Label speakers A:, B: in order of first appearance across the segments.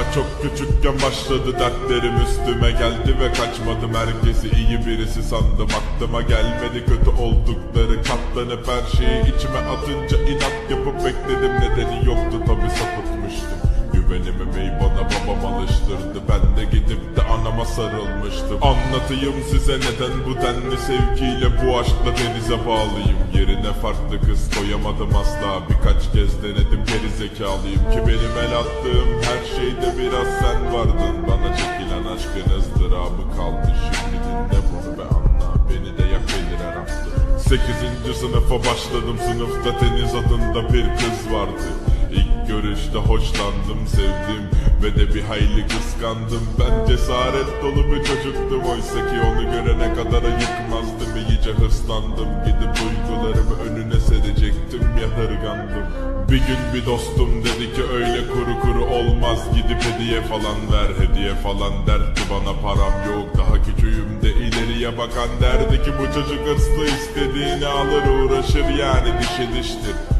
A: Daha çok küçükken başladı dertlerim üstüme geldi ve kaçmadım. Herkesi iyi birisi sandım aklıma gelmedi kötü oldukları. Katlanıp her şeyi içime atınca inat yapıp bekledim. Nedeni yoktu tabi sapıtmıştım Güvenimi bana babam alıştırdı. Ben de gidip de anama sarılmıştım. Anlatayım size neden bu denli sevgiyle Bu aşkla denize bağlıyım. Yerine farklı kız koyamadım asla. Birkaç kez denedim geri zekalıyım Ki benim el attığım her şeyde biraz sen vardın. Bana çekilen aşkın ızdırabı kaldı. Şimdi dinle bunu ve anla. Beni de yak belir her hafta. Sekizinci sınıfa başladım. Sınıfta Deniz adında bir kız vardı İlk görüşte hoşlandım sevdim ve de bir hayli kıskandım. Ben cesaret dolu bir çocuktum oysa ki onu görene kadar ayıkmazdım İyice hırslandım. Gidip duygularımı önüne serecektim yadırgandım Bir gün bir dostum dedi ki öyle kuru kuru olmaz Gidip hediye falan ver hediye falan. Derdi bana param yok Daha küçüğüm de ileriye bakan. Derdi ki bu çocuk hırslı istediğini alır uğraşır yani dişe diştir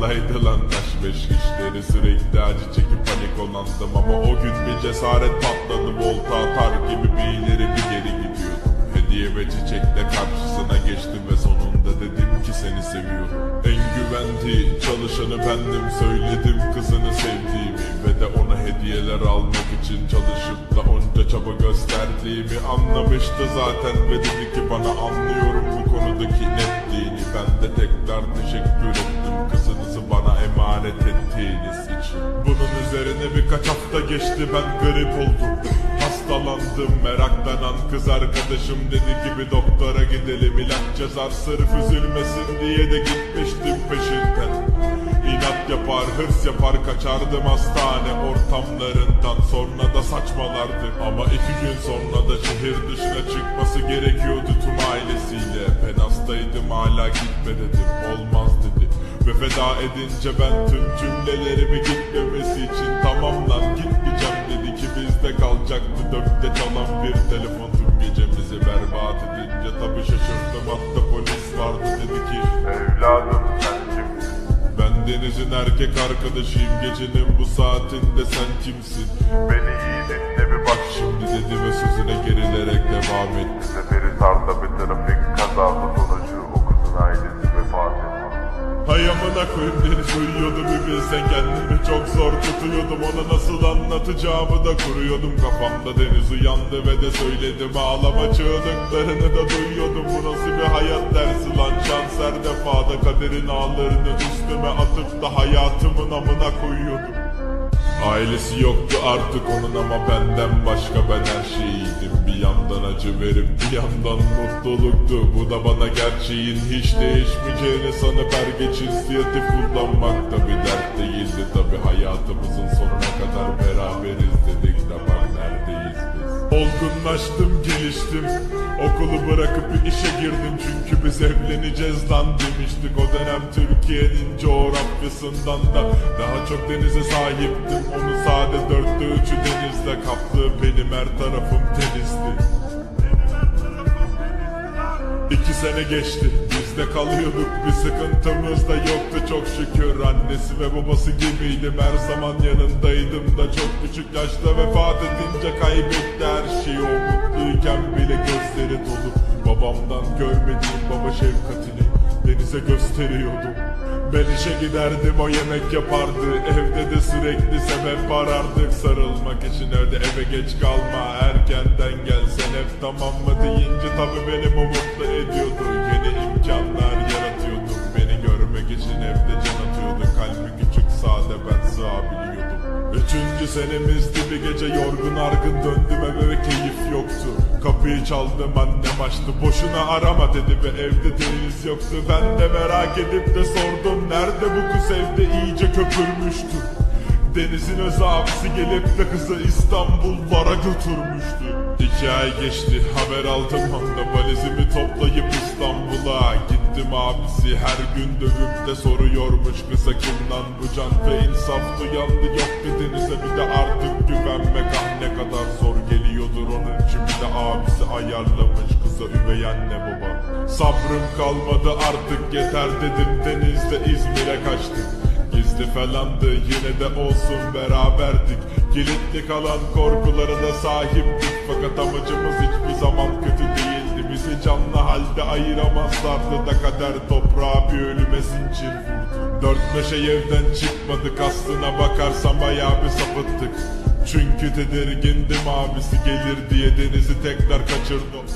A: kolaydı lan taş beş işleri sürekli acı çekip panik olandım Ama o gün bir cesaret patladı volta atar gibi bir ileri bir geri gidiyordum Hediye ve çiçekle karşısına geçtim ve sonunda dedim ki seni seviyorum. En güvendiği çalışanı bendim söyledim kızını sevdiğimi. Ve de ona hediyeler almak için çalışıp da onca çaba gösterdiğimi Anlamıştı zaten. Ve dedi ki bana anlıyorum bu konudaki netliğini. Ben de tekrar teşekkür ettim kızınızı bana emanet ettiğiniz için. Bunun üzerine birkaç hafta geçti ben grip oldum. Hastalandım meraklanan kız arkadaşım dedi ki bir doktora gidelim. İlaç yazar sırf üzülmesin diye de gitmiştim peşinden. İnat yapar hırs yapar kaçardım hastane ortamlarından. Sonra da saçmalardı ama iki gün sonra da şehir dışına çıkması gerekiyordu tüm ailesiyle. Ben hastaydım hala gitme dedim. Olmaz Ve feda edince ben tüm cümlelerimi gitmemesi için Tamam lan gitmeyeceğim dedi ki bizde kalacaktı Dörtte çalan bir telefon tüm gecemizi berbat edince Tabi şaşırdım hatta polis vardı dedi ki
B: Evladım sen kimsin?
A: ben Deniz'in erkek arkadaşıyım gecenin bu saatinde sen kimsin?
B: Beni iyi dinle bir bak
A: Şimdi dedi ve sözüne gerilerek devam etti.
B: Seferihisar'da bir trafik kazası
A: amına koyayım Deniz uyuyordu bir bilsen kendimi. Çok zor tutuyordum Ona nasıl anlatacağımı da kuruyordum kafamda. Deniz uyandı ve de söyledim ağlama çığlıklarını da duyuyordum. Bu nasıl bir hayat dersi lan? Şans her defada kaderin ağlarını üstüme atıp da hayatımın amına koyuyordum. Ailesi yoktu artık onun ama benden başka ben her şeyiydim Bir yandan acı verip bir yandan mutluluktu. Bu da bana gerçeğin hiç değişmeyeceğini sanıp her geç inisiyatif kullanmak da bir dert değildi. Tabi hayatımızın sonuna kadar beraberiz dedik de bak Olgunlaştım geliştim. Okulu bırakıp işe girdim. Çünkü biz evleneceğiz lan demiştik. O dönem Türkiye'nin coğrafyasından da Daha çok denize sahiptim. Onu sade dörtte üçü denizde kaplı Benim her tarafım denizdi. İki sene geçti bizde kalıyorduk bir sıkıntımız da yoktu. Çok şükür Annesi ve babası gibiydim. Her zaman yanındaydım da Çok küçük yaşta vefat edince kaybetti her şeyi. O mutluyken bile gözleri dolu. Babamdan görmediğim baba şefkatini denize gösteriyordum ben işe giderdim o yemek yapardı. Evde de sürekli sebep arardık. Sarılmak için evde eve geç kalma. Erkenden gelsen hep tamam mı deyince Tabi beni bu mutlu ediyordu Üçüncü senemizdi bir gece yorgun argın döndüm eve ve keyif yoktu. Kapıyı çaldım annem açtı boşuna arama dedi ve evde deniz yoktu. Ben de merak edip de sordum nerede bu kız evde? İyice köpürmüştü. Deniz'in öz abisi gelip de kızı İstanbullara götürmüştü. İki ay geçti haber aldım anda valizimi toplayıp İstanbul'a Gittim abisi her gün dövüp de soruyormuş kıza kim lan bu can. Ve insaf duyandı yok bir Deniz'e bir de artık güvenmek ah ne kadar zor geliyordur onun için. Bir de abisi ayarlamış kıza üvey anne baba Sabrım kalmadı artık yeter dedim Deniz'de İzmir'e kaçtık. Gizli falandı yine de olsun beraberdik. Kilitli kalan korkulara da sahiptik. Fakat amacımız hiçbir zaman kötü değildi Bizi canlı halde ayıramazlardı da kader toprağa bir ölüme zincir vurdu. Dört beş ay evden çıkmadık aslına bakarsam bayağı bir sapıttık. Çünkü tedirgindim abisi gelir diye denizi tekrar kaçırdım.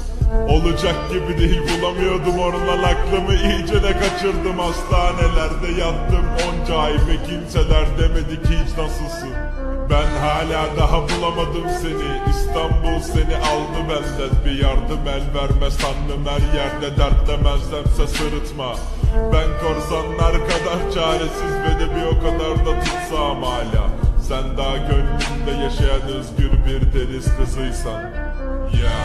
A: Olacak gibi değil bulamıyordum oradan aklımı iyice de kaçırdım. Hastanelerde yattım onca ay ve kimseler demedi ki hiç nasılsın Ben hala daha bulamadım seni. İstanbul seni aldı benden. Bir yardım el verme sandım. Her yerde dertlemezlemse sırıtma. Ben korsanlar kadar çaresiz. Ve de bir o kadar da tutsam hala. Sen daha gönlümde yaşayan özgür bir deniz kızıysan. Ya